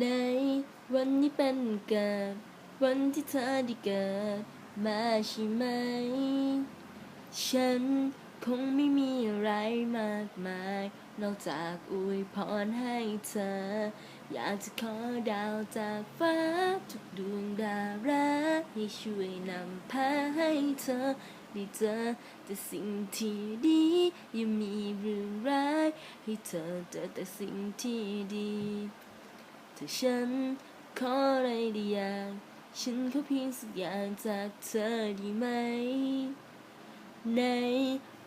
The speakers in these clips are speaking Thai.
ในวันนี้เป็นกับวันที่เธอได้เกิดมาใช่ไหม ฉันคงไม่มีอะไรมากมาย นอกจากอวยพรให้เธอ อยากจะขอดาวจากฟ้า ทุกดวงดาราให้ช่วยนำพาให้เธอได้เจอแต่สิ่งที่ดีอย่ามีเรื่องร้ายให้เธอเจอแต่สิ่งที่ดีถ้าฉันขออะไรได้อย่างฉันขอเพียงสักอย่างจากเธอได้ไหม ใน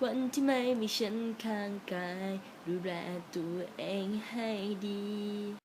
วันที่ไม่มีฉันข้างกาย ดูแลตัวเองให้ดี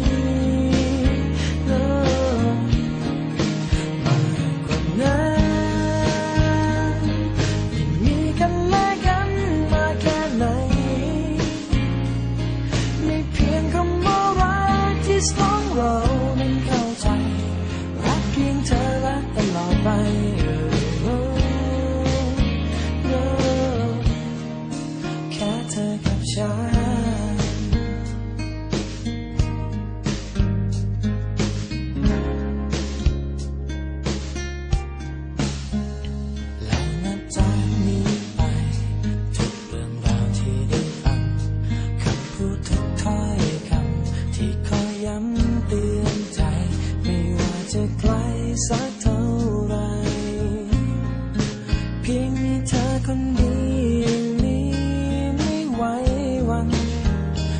จะไกลสักเท่าไร เพียงมีเธอคนเดียวนี้ไม่ไหววัน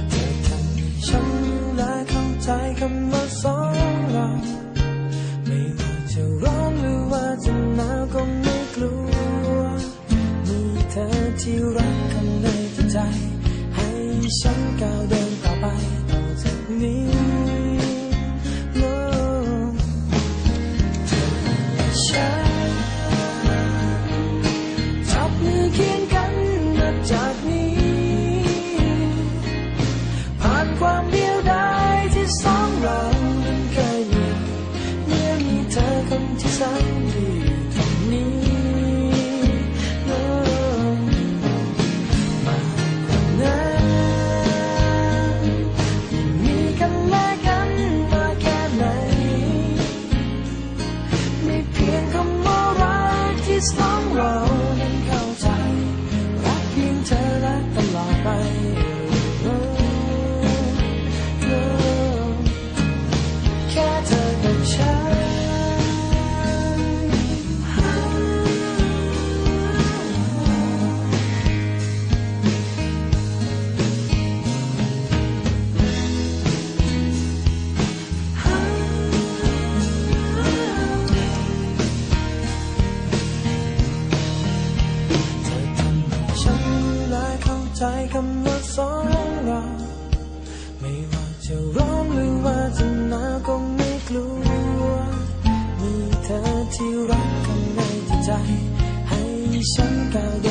เธอทำให้ฉันรู้และเข้าใจคำว่า กที่ จะร้อนหรือว่าจะหนาวก็ไม่กลัว มีเธอที่รักข้างในจิตใจ ให้ฉันก้าวเดิน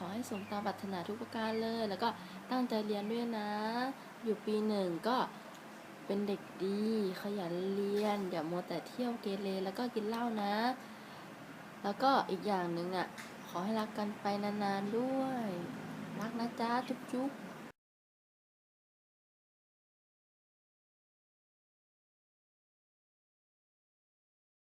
อะไรก็ขอให้สมตามปรารถนาทุกประการเลย แล้วก็ตั้งใจเรียนด้วยนะ อยู่ปีหนึ่งก็เป็นเด็กดี ขยันเรียน อย่ามัวแต่เที่ยวเกเรแล้วก็กินเหล้านะ แล้วก็อีกอย่างหนึ่งอะ ขอให้รักกันไปนานๆด้วย รักนะจ๊ะ จุ๊บๆ